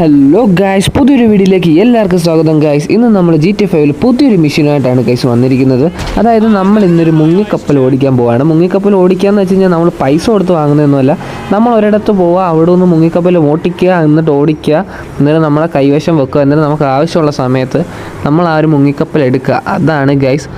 Hello guys പുതിയൊരു വീഡിയോയിലേക്ക് എല്ലാവർക്കും സ്വാഗതം ഗായ്സ് ഇന്ന് നമ്മൾ ജി ടി ഫൈവിൽ പുതിയൊരു മിഷീനായിട്ടാണ് ഗൈസ് വന്നിരിക്കുന്നത്. അതായത് നമ്മൾ ഇന്നൊരു മുങ്ങിക്കപ്പൽ ഓടിക്കാൻ പോവാണ്. മുങ്ങിക്കപ്പൽ ഓടിക്കുക എന്ന് വെച്ച് കഴിഞ്ഞാൽ നമ്മൾ പൈസ കൊടുത്ത് വാങ്ങുന്നതൊന്നുമല്ല. നമ്മൾ ഒരിടത്ത് പോവുക അവിടെ നിന്ന് മുങ്ങിക്കപ്പൽ ഓട്ടിക്കുക എന്നിട്ട് ഓടിക്കുക എന്നിട്ട് നമ്മളെ കൈവശം വെക്കുക എന്നിട്ട് നമുക്ക് ആവശ്യമുള്ള സമയത്ത് നമ്മൾ ആ ഒരു മുങ്ങിക്കപ്പൽ എടുക്കുക. അതാണ് ഗൈസ്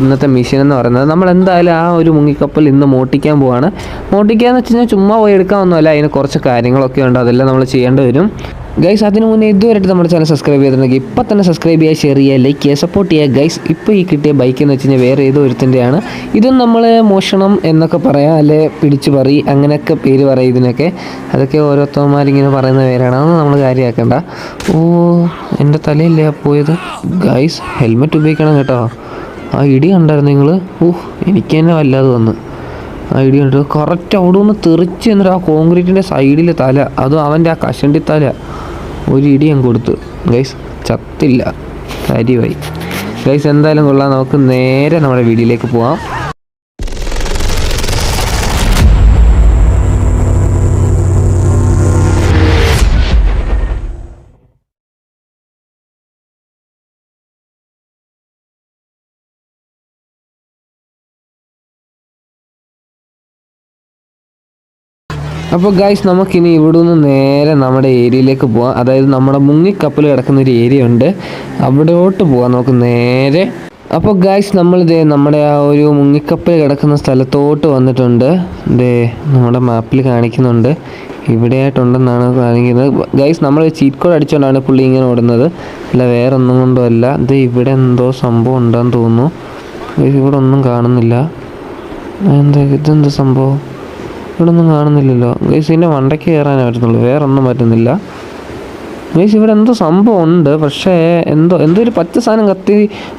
ഇന്നത്തെ മിഷൻ എന്ന് പറയുന്നത്. നമ്മൾ എന്തായാലും ആ ഒരു മുങ്ങിക്കപ്പൽ ഇന്ന് മോട്ടിക്കാൻ പോവാണ്. മോട്ടിക്കുക എന്ന് വെച്ച് കഴിഞ്ഞാൽ ചുമ്മാ പോയി എടുക്കാമൊന്നുമല്ല അതിന് കുറച്ച് കാര്യങ്ങളൊക്കെ ഉണ്ട്. അതെല്ലാം നമ്മൾ ചെയ്യേണ്ടി വരും. ഗൈസ് അതിനു മുന്നേ ഇതുവരെയായിട്ട് നമ്മുടെ ചാനൽ സബ്സ്ക്രൈബ് ചെയ്തിട്ടുണ്ടെങ്കിൽ ഇപ്പം തന്നെ സബ്സ്ക്രൈബ് ചെയ്യുക ഷെയർ ചെയ്യുക ലൈക്ക് ചെയ്യുക സപ്പോർട്ട് ചെയ്യുക. ഗൈസ് ഇപ്പോൾ ഈ കിട്ടിയ ബൈക്ക് എന്ന് വെച്ച് കഴിഞ്ഞാൽ വേറെ ഏതോ ഒരുത്തിന്റെയാണ് ഇതും നമ്മൾ മോഷണം എന്നൊക്കെ പറയാം അല്ലെ പിടിച്ചു പറി അങ്ങനെയൊക്കെ പേര് പറയും ഇതിനൊക്കെ. അതൊക്കെ ഓരോരുത്തന്മാരിങ്ങനെ പറയുന്ന പേരാണ്. അതൊന്നും നമ്മൾ കാര്യമാക്കണ്ട. ഓ എന്റെ തലയില്ലേ പോയത്? ഗൈസ് ഹെൽമെറ്റ് ഉപയോഗിക്കണം കേട്ടോ. ആ ഇടി കണ്ടായിരുന്നു നിങ്ങൾ ഓഹ് എനിക്ക് തന്നെ വല്ലാതെ വന്ന്. ആ ഇടി കണ്ടു കറക്റ്റ് അവിടെ നിന്ന് തെറിച്ച് എന്നിട്ട് ആ കോൺക്രീറ്റിന്റെ സൈഡിൽ തല അതും അവന്റെ ആ കഷണ്ടി തല ഒരു ഇടി ഞാൻ കൊടുത്തു. ഗൈസ് ചത്തില്ല. കാര്യമായി ഗൈസ് എന്തായാലും കൊള്ളാം. നമുക്ക് നേരെ നമ്മുടെ വീഡിയോയിലേക്ക് പോവാം. അപ്പോൾ ഗൈസ് നമുക്കിനി ഇവിടെ നിന്ന് നേരെ നമ്മുടെ ഏരിയയിലേക്ക് പോവാം. അതായത് നമ്മുടെ മുങ്ങിക്കപ്പൽ കിടക്കുന്ന ഒരു ഏരിയ ഉണ്ട് അവിടോട്ട് പോവാം നമുക്ക് നേരെ. അപ്പോൾ ഗൈസ് നമ്മളിതേ നമ്മുടെ ആ ഒരു മുങ്ങിക്കപ്പൽ കിടക്കുന്ന സ്ഥലത്തോട്ട് വന്നിട്ടുണ്ട്. ദേ നമ്മുടെ മാപ്പിൽ കാണിക്കുന്നുണ്ട്. ഇവിടെയായിട്ടുണ്ടെന്നാണ് കാണിക്കുന്നത്. ഗൈസ് നമ്മൾ ചീറ്റ് കോഡ് അടിച്ചുകൊണ്ടാണ് പുള്ളി ഇങ്ങനെ ഓടുന്നത്. അല്ല വേറെ ഒന്നും കൊണ്ടും അല്ല. ഇത് ഇവിടെ എന്തോ സംഭവം ഉണ്ടെന്ന് തോന്നുന്നു. ഇവിടെ ഒന്നും കാണുന്നില്ല. എന്താ ഇതെന്താ സംഭവം? ഇവിടെ ഒന്നും കാണുന്നില്ലല്ലോ. ഗൈസ് ഇതിന്റെ മണ്ടയ്ക്ക് കയറാനേ പറ്റുന്നുള്ളൂ വേറെ ഒന്നും പറ്റുന്നില്ല. ഗൈസ് ഇവിടെ എന്തോ സംഭവം ഉണ്ട് പക്ഷേ എന്തോ എന്തോ ഒരു പച്ച സാധനം കത്തി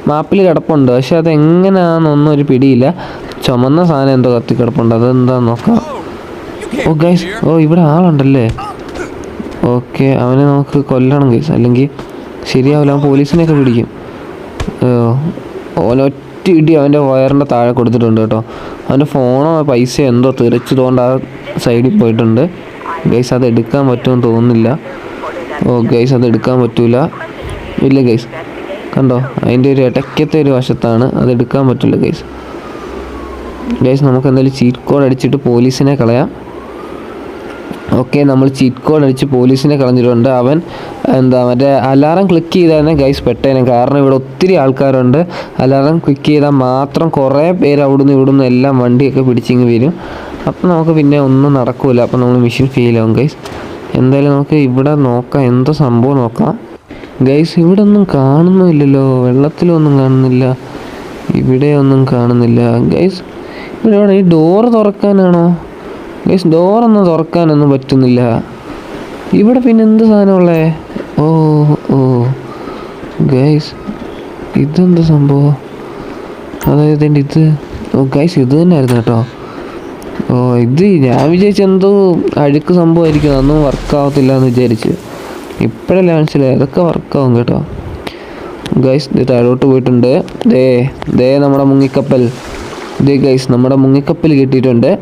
മാപ്പിൽ കിടപ്പുണ്ട്. പക്ഷെ അത് എങ്ങനെയാണെന്നൊന്നും ഒരു പിടിയില്ല. ചുമന്ന സാധനം എന്തോ കത്തി കിടപ്പുണ്ട്. അതെന്താന്ന് നോക്കാം. ഓ ഗൈസ് ഓ ഇവിടെ ആളുണ്ടല്ലേ? ഓക്കെ അവനെ നമുക്ക് കൊല്ലണം ഗൈസ് അല്ലെങ്കിൽ ശരിയാവില്ല. അവൻ പോലീസിനെയൊക്കെ പിടിക്കും. ഓനൊറ്റ ഇടി അവന്റെ വയറിന്റെ താഴെ കൊടുത്തിട്ടുണ്ട് കേട്ടോ. അവന്റെ ഫോണോ പൈസ എന്തോ തെറിച്ചതുകൊണ്ട് ആ സൈഡിൽ പോയിട്ടുണ്ട്. ഗൈസ് അത് എടുക്കാൻ പറ്റുമെന്ന് തോന്നുന്നില്ല. ഓ ഗൈസ് അത് എടുക്കാൻ പറ്റൂല. ഇല്ല ഗൈസ്. കണ്ടോ? അതിന്റെ ഒരു ഇടയ്ക്കത്തെ ഒരു വശത്താണ്. അത് എടുക്കാൻ പറ്റില്ല ഗൈസ്. ഗൈസ് നമുക്ക് എന്തായാലും ചീറ്റ് കോഡ് അടിച്ചിട്ട് പോലീസിനെ കളയാം. ഓക്കെ നമ്മൾ ചീറ്റ് കോഡ് അടിച്ച് പോലീസിനെ കളഞ്ഞിട്ടുണ്ട്. അവൻ എന്താ മറ്റേ അലാറം ക്ലിക്ക് ചെയ്താൽ ഗൈസ് പെട്ടേനെ. കാരണം ഇവിടെ ഒത്തിരി ആൾക്കാരുണ്ട്. അലാറം ക്ലിക്ക് ചെയ്താൽ മാത്രം കുറേ പേര് അവിടുന്ന് ഇവിടുന്ന് എല്ലാം വണ്ടിയൊക്കെ പിടിച്ചിങ്ങ് വരും. അപ്പം നമുക്ക് പിന്നെ ഒന്നും നടക്കില്ല അപ്പം നമ്മൾ മെഷീൻ ഫെയിൽ ആവും ഗൈസ് എന്തായാലും നമുക്ക് ഇവിടെ നോക്കാം. എന്തോ സംഭവം നോക്കാം. ഗൈസ് ഇവിടെ ഒന്നും കാണുന്നില്ലല്ലോ വെള്ളത്തിലൊന്നും കാണുന്നില്ല. ഇവിടെ ഒന്നും കാണുന്നില്ല. ഗൈസ് ഇവിടെ ഈ ഡോറ് തുറക്കാനാണോ? ഗൈസ് ഡോറൊന്നും തുറക്കാനൊന്നും പറ്റുന്നില്ല. ഇവിടെ പിന്നെ എന്ത് സാധനമുള്ളേ? ഓ ഓ. ഗൈസ് ഇതെന്ത് സംഭവം? അതായത് എന്റെ ഇത്. ഓ ഗൈസ് ഇത് തന്നെയായിരുന്നു കേട്ടോ. ഓ ഇത് ഞാൻ വിചാരിച്ച എന്തോ അഴുക്ക് സംഭവമായിരിക്കും. അതൊന്നും വർക്കാവത്തില്ല എന്ന് വിചാരിച്ച്. ഇപ്പോഴല്ലേ മനസ്സിലായി അതൊക്കെ വർക്കാവും കേട്ടോ. ഗൈസ് ഇത് താഴോട്ട് പോയിട്ടുണ്ട്. ദേ ദേ നമ്മുടെ മുങ്ങിക്കപ്പൽ. ദേ ഗൈസ് നമ്മുടെ മുങ്ങിക്കപ്പൽ കിട്ടിയിട്ടുണ്ട്.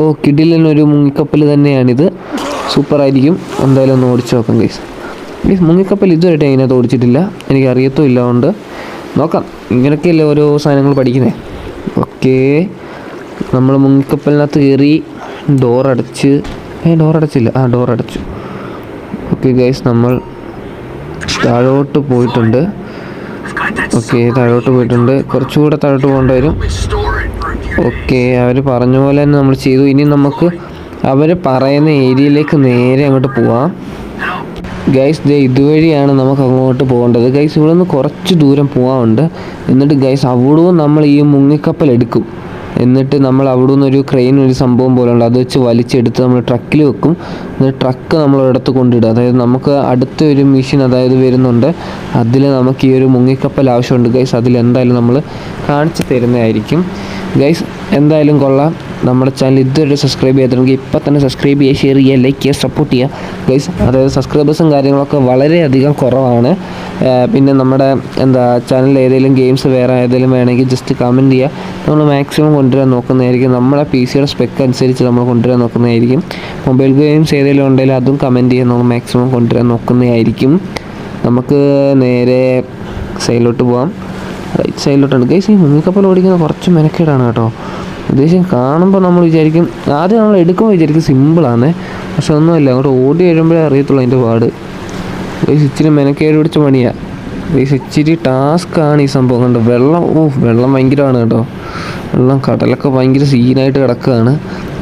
ഓ കിടിലനൊരു മുങ്ങിക്കപ്പൽ തന്നെയാണിത്. സൂപ്പറായിരിക്കും. എന്തായാലും ഒന്ന് ഓടിച്ചു നോക്കാം ഗൈസ് ഗൈസ് മുങ്ങിക്കപ്പൽ ഇതുവരെ അതിനകത്ത് ഓടിച്ചിട്ടില്ല. എനിക്ക് അറിയത്തും ഇല്ല കൊണ്ട് നോക്കാം. ഇങ്ങനെയൊക്കെയല്ലേ ഓരോ സാധനങ്ങൾ പഠിക്കുന്നത് ഓക്കെ. നമ്മൾ മുങ്ങിക്കപ്പലിനകത്ത് കയറി ഡോറടച്ച് ഏ ഡോറടച്ചില്ല ആ ഡോറടച്ചു ഓക്കെ ഗൈസ് നമ്മൾ താഴോട്ട് പോയിട്ടുണ്ട്. ഓക്കെ താഴോട്ട് പോയിട്ടുണ്ട്. കുറച്ചുകൂടെ താഴോട്ട് പോകേണ്ടി വരും. ഓക്കെ അവർ പറഞ്ഞ പോലെ തന്നെ നമ്മൾ ചെയ്തു. ഇനി നമുക്ക് അവർ പറയുന്ന ഏരിയയിലേക്ക് നേരെ അങ്ങോട്ട് പോവാം. ഗൈസ് ദേ ഇതുവഴിയാണ് നമുക്ക് അങ്ങോട്ട് പോകേണ്ടത്. ഗൈസ് ഇവിടെ നിന്ന് കുറച്ച് ദൂരം പോകാനുണ്ട് എന്നിട്ട് ഗൈസ് അവിടുന്ന് നമ്മൾ ഈ മുങ്ങിക്കപ്പൽ എടുക്കും. എന്നിട്ട് നമ്മൾ അവിടെ നിന്ന് ഒരു ക്രെയിൻ ഒരു സംഭവം പോലെ ഉണ്ട്. അത് വെച്ച് വലിച്ചെടുത്ത് നമ്മൾ ട്രക്കിൽ വെക്കും. എന്നിട്ട് ട്രക്ക് നമ്മൾ ഒരിടത്ത് കൊണ്ടിടും. അതായത് നമുക്ക് അടുത്ത ഒരു മെഷീൻ അതായത് വരുന്നുണ്ട്. അതിൽ നമുക്ക് ഈ ഒരു മുങ്ങിക്കപ്പൽ ആവശ്യമുണ്ട്. ഗൈസ് അതിൽ എന്തായാലും നമ്മൾ കാണിച്ചു തരുന്നതായിരിക്കും. ഗൈസ് എന്തായാലും കൊള്ളാം. നമ്മുടെ ചാനൽ ഇതുവരെ സബ്സ്ക്രൈബ് ചെയ്തിട്ടുണ്ടെങ്കിൽ ഇപ്പം തന്നെ സബ്സ്ക്രൈബ് ചെയ്യുക ഷെയർ ചെയ്യുക ലൈക്ക് ചെയ്യുക സപ്പോർട്ട് ചെയ്യുക. ഗൈസ് അതായത് സബ്സ്ക്രൈബേഴ്സും കാര്യങ്ങളൊക്കെ വളരെയധികം കുറവാണ്. പിന്നെ നമ്മുടെ എന്താ ചാനലിൽ ഏതെങ്കിലും ഗെയിംസ് വേറെ ഏതെങ്കിലും വേണമെങ്കിൽ ജസ്റ്റ് കമന്റ് ചെയ്യുക. നമ്മൾ മാക്സിമം കൊണ്ടുവരാൻ നോക്കുന്നതായിരിക്കും. നമ്മുടെ പി സിയുടെ സ്പെക്ക് അനുസരിച്ച് നമ്മൾ കൊണ്ടുവരാൻ നോക്കുന്നതായിരിക്കും. മൊബൈൽ ഗെയിംസ് ഏതെങ്കിലും ഉണ്ടെങ്കിൽ അതും കമന്റ് ചെയ്യാൻ നമ്മൾ മാക്സിമം കൊണ്ടുവരാൻ നോക്കുന്നതായിരിക്കും. നമുക്ക് നേരെ സൈഡിലോട്ട് പോവാം. റൈറ്റ് സൈഡിലോട്ടുണ്ട് ഗൈസ് ഈ മുങ്ങിക്കപ്പൽ ഓടിക്കുന്ന കുറച്ച് മെനക്കേടാണ് കേട്ടോ. ഉദ്ദേശം കാണുമ്പോൾ നമ്മൾ വിചാരിക്കും ആദ്യം നമ്മൾ എടുക്കുമ്പോൾ വിചാരിക്കും സിമ്പിളാണ് പക്ഷെ ഒന്നുമല്ല അങ്ങോട്ട് ഓടി വരുമ്പോഴേ അറിയത്തുള്ളൂ അതിന്റെ പാട്. ഇച്ചിരി മെനക്കേട് പിടിച്ച പണിയാണ് ഇച്ചിരി ടാസ്ക്കാണ് ഈ സംഭവം കണ്ടോ. വെള്ളം ഓ വെള്ളം ഭയങ്കരമാണ് കേട്ടോ. വെള്ളം കടലൊക്കെ ഭയങ്കര സീനായിട്ട് കിടക്കുകയാണ്.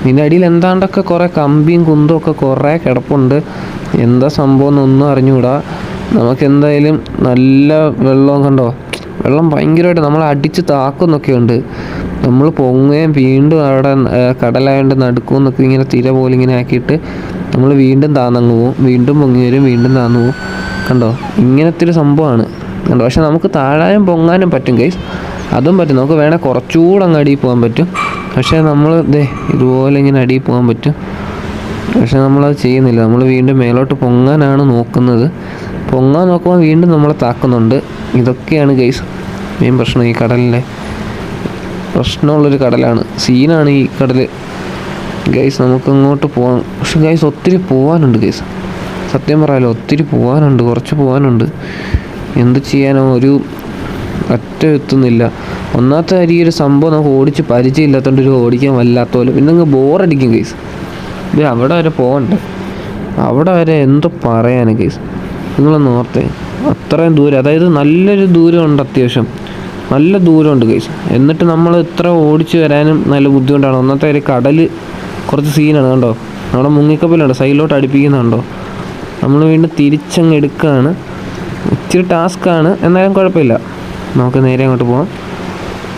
ഇതിന്റെ അടിയിൽ എന്താണ്ടൊക്കെ കുറേ കമ്പിയും കുന്തും ഒക്കെ കുറേ കിടപ്പുണ്ട്. എന്താ സംഭവം എന്നൊന്നും അറിഞ്ഞുകൂടാ. നമുക്ക് എന്തായാലും നല്ല വെള്ളം കണ്ടോ. വെള്ളം ഭയങ്കരമായിട്ട് നമ്മൾ അടിച്ച് താക്കുന്നൊക്കെ ഉണ്ട് നമ്മൾ പൊങ്ങുകയും വീണ്ടും അവിടെ കടലായോണ്ട് നടുക്കും എന്നൊക്കെ ഇങ്ങനെ തിര പോലെ ഇങ്ങനെ ആക്കിയിട്ട് നമ്മൾ വീണ്ടും താന്നങ്ങ് പോവും. വീണ്ടും പൊങ്ങി വരും വീണ്ടും താന്നു പോവും. കണ്ടോ? ഇങ്ങനത്തെ ഒരു സംഭവമാണ്. കണ്ടോ? പക്ഷെ നമുക്ക് താഴാനും പൊങ്ങാനും പറ്റും ഗൈസ് അതും പറ്റും. നമുക്ക് വേണേൽ കുറച്ചുകൂടെ അങ്ങ് അടിയിൽ പോകാൻ പറ്റും. പക്ഷേ നമ്മൾ ഇതേ ഇതുപോലെ ഇങ്ങനെ അടിയിൽ പോകാൻ പറ്റും. പക്ഷെ നമ്മളത് ചെയ്യുന്നില്ല. നമ്മൾ വീണ്ടും മേലോട്ട് പൊങ്ങാനാണ് നോക്കുന്നത്. പൊങ്ങാൻ നോക്കുമ്പോൾ വീണ്ടും നമ്മളെ താക്കുന്നുണ്ട്. ഇതൊക്കെയാണ് ഗൈസ് മെയിൻ പ്രശ്നം ഈ കടലിലെ. പ്രശ്നമുള്ളൊരു കടലാണ്. സീനാണ് ഈ കടൽ ഗൈസ് നമുക്ക് അങ്ങോട്ട് പോകാം പക്ഷെ ഗൈസ് ഒത്തിരി പോകാനുണ്ട് ഗൈസ് സത്യം പറയാലോ ഒത്തിരി പോകാനുണ്ട് കുറച്ച് പോകാനുണ്ട് എന്ത് ചെയ്യാനോ ഒരു ഒറ്റ എത്തുന്നില്ല. ഒന്നാമത്തെ ഈ ഒരു സംഭവം നമുക്ക് ഓടിച്ച് പരിചയമില്ലാത്തതുകൊണ്ട് ഒരു ഓടിക്കാൻ വല്ലാത്ത പോലെ പിന്നെ അങ്ങ് ബോറടിക്കും ഗൈസ് ഇത് അവിടെ വരെ പോകണ്ടേ അവിടെ വരെ എന്തോ പറയാനാണ് കേസ് നിങ്ങളൊന്ന് ഓർത്തേ. അത്രയും ദൂരം അതായത് നല്ലൊരു ദൂരമുണ്ട് അത്യാവശ്യം. നല്ല ദൂരമുണ്ട് കേസ് എന്നിട്ട് നമ്മൾ ഇത്ര ഓടിച്ച് വരാനും നല്ല ബുദ്ധിമുട്ടാണ്. ഒന്നത്തെ ഒരു കടൽ കുറച്ച് സീനാണ് കണ്ടോ? നമ്മുടെ മുങ്ങിക്കപ്പലുണ്ട്. സൈഡിലോട്ട് അടുപ്പിക്കുന്നുണ്ടോ നമ്മൾ വീണ്ടും തിരിച്ചങ്ങ് എടുക്കുകയാണ് ഇച്ചിരി ടാസ്ക്കാണ് എന്നാലും കുഴപ്പമില്ല. നമുക്ക് നേരെ അങ്ങോട്ട് പോകാം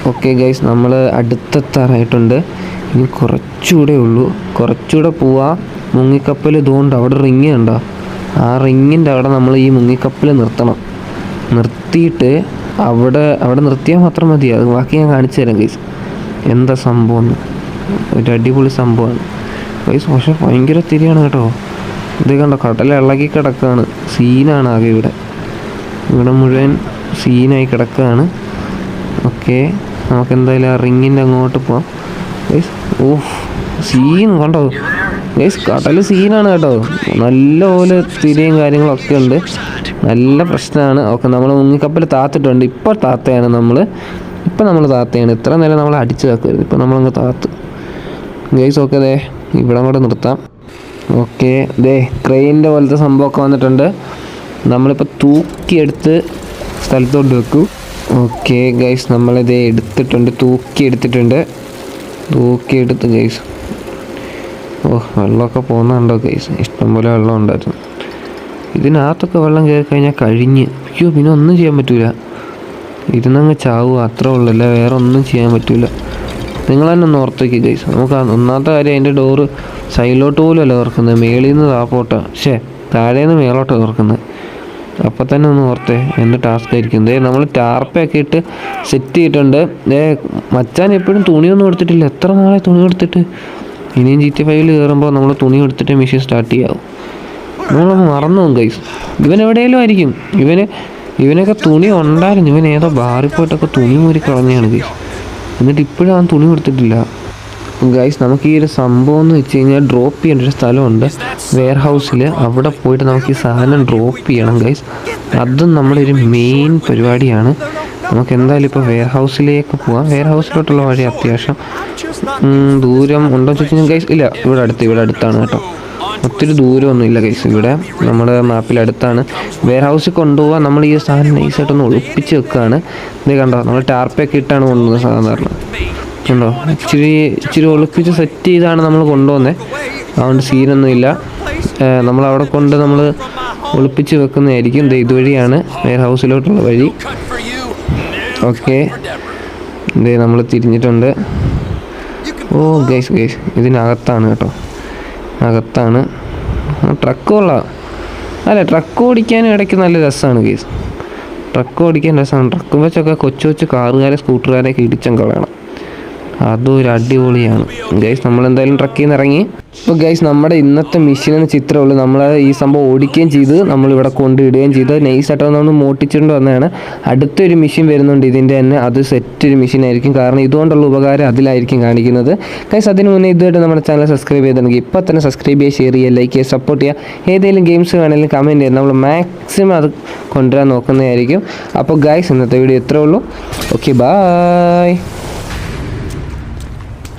ഓക്കെ ഗൈസ് നമ്മൾ അടുത്തെത്താറായിട്ടുണ്ട്. ഇനി കുറച്ചുകൂടെ ഉള്ളൂ. കുറച്ചുകൂടെ പോവാ. മുങ്ങിക്കപ്പൽ ഇതുകൊണ്ട് അവിടെ റിങ് ഉണ്ടോ? ആ റിങ്ങിന്റെ അവിടെ നമ്മൾ ഈ മുങ്ങിക്കപ്പൽ നിർത്തണം. നിർത്തിയിട്ട് അവിടെ അവിടെ നിർത്തിയാൽ മാത്രം മതി. അത് ബാക്കി ഞാൻ കാണിച്ചു തരാം ഗൈസ് എന്താ സംഭവം? ഒരു അടിപൊളി സംഭവമാണ്. ഗൈസ് പക്ഷെ ഭയങ്കര തിരിയാണ് കേട്ടോ. ഇത് കണ്ടോ? കടൽ ഇളകി കിടക്കുകയാണ് സീനാണ് ആകെ ഇവിടെ. ഇവിടെ മുഴുവൻ സീനായി കിടക്കുകയാണ് ഓക്കെ. നമുക്ക് എന്തായാലും ആ റിങ്ങിന്റെ അങ്ങോട്ട് പോവാം. ഗൈസ് ഓ സീൻ കണ്ടോ? ഗൈസ് കടൽ സീനാണ് കേട്ടോ. നല്ല പോലെ തിരയും കാര്യങ്ങളൊക്കെ ഉണ്ട്. നല്ല പ്രശ്നമാണ്. ഓക്കെ നമ്മൾ മുങ്ങിക്കപ്പൽ താത്തിട്ടുണ്ട്. ഇപ്പോൾ താത്തയാണ് നമ്മൾ ഇപ്പം നമ്മൾ താത്തയാണ്. ഇത്ര നേരം നമ്മൾ അടിച്ചു താക്കുമായിരുന്നു ഇപ്പം നമ്മളങ്ങ് താത്ത്. ഗൈസ് ഓക്കെ ദേ ഇവിടെ കൂടെ നിർത്താം. ഓക്കെ ദേ ക്രെയിനിന്റെ പോലത്തെ സംഭവമൊക്കെ വന്നിട്ടുണ്ട്. നമ്മളിപ്പോൾ തൂക്കിയെടുത്ത് സ്ഥലത്തോട്ട് വെക്കും. ഓക്കെ ഗൈസ് നമ്മളിത് എടുത്തിട്ടുണ്ട് തൂക്കി എടുത്തിട്ടുണ്ട്. തൂക്കി എടുത്ത് ഗൈസ് ഓ വെള്ളമൊക്കെ പോകുന്നുണ്ടോ ഗൈസ് ഇഷ്ടംപോലെ വെള്ളം ഉണ്ടായിരുന്നു ഇതിനകത്തൊക്കെ വെള്ളം കയറി കഴിഞ്ഞാൽ കഴിഞ്ഞ്. അയ്യോ പിന്നെ ഒന്നും ചെയ്യാൻ പറ്റൂല. ഇരുന്നങ്ങ് ചാവുക അത്ര ഉള്ളൂ. അല്ല വേറെ ഒന്നും ചെയ്യാൻ പറ്റൂല. നിങ്ങൾ തന്നെ ഒന്ന് ഓർത്തേക്ക് ഗൈസ് നമുക്ക് ഒന്നാമത്തെ കാര്യം അതിന്റെ ഡോറ് സൈഡിലോട്ട് പോലും അല്ല തുറക്കുന്നത്. മേളിൽ നിന്ന് താപ്പോട്ടാ ശേ താഴേന്ന് മേളോട്ട് തുറക്കുന്നത്. അപ്പം തന്നെ ഒന്ന് ഓർത്തേ എന്റെ ടാസ്ക് ആയിരിക്കും. ദേ നമ്മൾ ടാർപ്പൊക്കെ ഇട്ട് സെറ്റ് ചെയ്തിട്ടുണ്ട്. ദേ മച്ചാൻ എപ്പോഴും തുണിയൊന്നും എടുത്തിട്ടില്ല. എത്ര നാളെ തുണി എടുത്തിട്ട്? ഇനിയും ജി ടി ഫൈവിൽ കയറുമ്പോൾ നമ്മൾ തുണി എടുത്തിട്ട് മെഷീൻ സ്റ്റാർട്ട് ചെയ്യാവും. നമ്മളൊന്ന് മറന്നു ഗൈസ് ഇവൻ എവിടെയെങ്കിലും ആയിരിക്കും. ഇവന് ഇവനൊക്കെ തുണി ഉണ്ടായിരുന്നു. ഇവൻ ഏതോ ബാറിൽ പോയിട്ടൊക്കെ തുണി മൂരി കളഞ്ഞാണ് ഗൈസ് എന്നിട്ട് ഇപ്പോഴും ആ തുണി കൊടുത്തിട്ടില്ല ഗൈസ് നമുക്ക് ഈ ഒരു സംഭവം എന്ന് വെച്ച് കഴിഞ്ഞാൽ ഡ്രോപ്പ് ചെയ്യേണ്ട ഒരു സ്ഥലമുണ്ട്. വെയർ ഹൗസിൽ അവിടെ പോയിട്ട് നമുക്ക് ഈ സാധനം ഡ്രോപ്പ് ചെയ്യണം ഗൈസ് അതും നമ്മുടെ ഒരു മെയിൻ പരിപാടിയാണ്. നമുക്ക് എന്തായാലും ഇപ്പോൾ വെയർ ഹൗസിലേക്ക് പോവാം. വെയർ ഹൗസിലോട്ടുള്ള വഴി അത്യാവശ്യം ദൂരം ഉണ്ടോ എന്ന് ചോദിച്ചാൽ ഗൈസ് ഇല്ല ഇവിടെ അടുത്ത് ഇവിടെ അടുത്താണ് കേട്ടോ. ഒത്തിരി ദൂരമൊന്നുമില്ല ഗൈസ് ഇവിടെ നമ്മുടെ മാപ്പിൽ അടുത്താണ്. വെയർ ഹൗസിൽ കൊണ്ടുപോകാൻ നമ്മൾ ഈ സാധനം നൈസായിട്ടൊന്ന് ഒളിപ്പിച്ച് വെക്കുകയാണ്. ഇത് കണ്ടോ? നമ്മൾ ടാർപ്പൊക്കെ ഇട്ടാണ് കൊണ്ടുപോകുന്നത് സാധാരണ. കണ്ടോ? ഇച്ചിരി ഇച്ചിരി ഒളിപ്പിച്ച് സെറ്റ് ചെയ്താണ് നമ്മൾ കൊണ്ടുപോകുന്നത് അതുകൊണ്ട് സീനൊന്നുമില്ല നമ്മൾ അവിടെ കൊണ്ട് നമ്മൾ ഒളിപ്പിച്ച് വെക്കുന്നതായിരിക്കും. ഇതുവഴിയാണ് വെയർ ഹൗസിലോട്ടുള്ള വഴി. ഓക്കെ ഇതേ നമ്മൾ തിരിഞ്ഞിട്ടുണ്ട്. ഓ ഗൈസ് ഗൈസ് ഇതിനകത്താണ് കേട്ടോ. അകത്താണ്. ട്രക്ക് കൊള്ളാം. അല്ല ട്രക്ക് ഓടിക്കാനും ഇടയ്ക്ക് നല്ല രസമാണ് കേസ് ട്രക്ക് ഓടിക്കാൻ രസമാണ് ട്രക്ക് വെച്ചൊക്കെ കൊച്ചു കൊച്ചു കാറുകാരെ സ്കൂട്ടറുകാരെയൊക്കെ ഇടിച്ചും കളയണം. അതും ഒരു അടിപൊളിയാണ്. ഗൈസ് നമ്മൾ എന്തായാലും ട്രക്കിൽ നിന്ന് ഇറങ്ങി. ഇപ്പോൾ ഗൈസ് നമ്മുടെ ഇന്നത്തെ മിഷൻ എന്ന ചിത്രമുള്ളൂ. നമ്മൾ ഈ സംഭവം ഓടിക്കുകയും ചെയ്ത് നമ്മളിവിടെ കൊണ്ടിടുകയും ചെയ്ത് നൈസായിട്ട് നമ്മൾ മോട്ടിച്ചുകൊണ്ട് വന്നതാണ്. അടുത്തൊരു മിഷൻ വരുന്നുണ്ട് ഇതിന്റെ തന്നെ. അത് സെറ്റ് ഒരു മിഷൻ ആയിരിക്കും. കാരണം ഇതുകൊണ്ടുള്ള ഉപകാരം അതിലായിരിക്കും കാണിക്കുന്നത്. ഗൈസ് അതിന് മുന്നേ ഇതുമായിട്ട് നമ്മുടെ ചാനൽ സബ്സ്ക്രൈബ് ചെയ്തിട്ടുണ്ടെങ്കിൽ ഇപ്പോൾ തന്നെ സബ്സ്ക്രൈബ് ചെയ്യുക ഷെയർ ചെയ്യുക ലൈക്ക് ചെയ്യുക സപ്പോർട്ട് ചെയ്യുക. ഏതെങ്കിലും ഗെയിംസ് വേണമെങ്കിലും കമന്റ് ചെയ്യുക നമ്മൾ മാക്സിമം അത് കൊണ്ടുവരാൻ നോക്കുന്നതായിരിക്കും. അപ്പോൾ ഗൈസ് ഇന്നത്തെ വീഡിയോ ഇത്രേ ഉള്ളൂ. Okay bye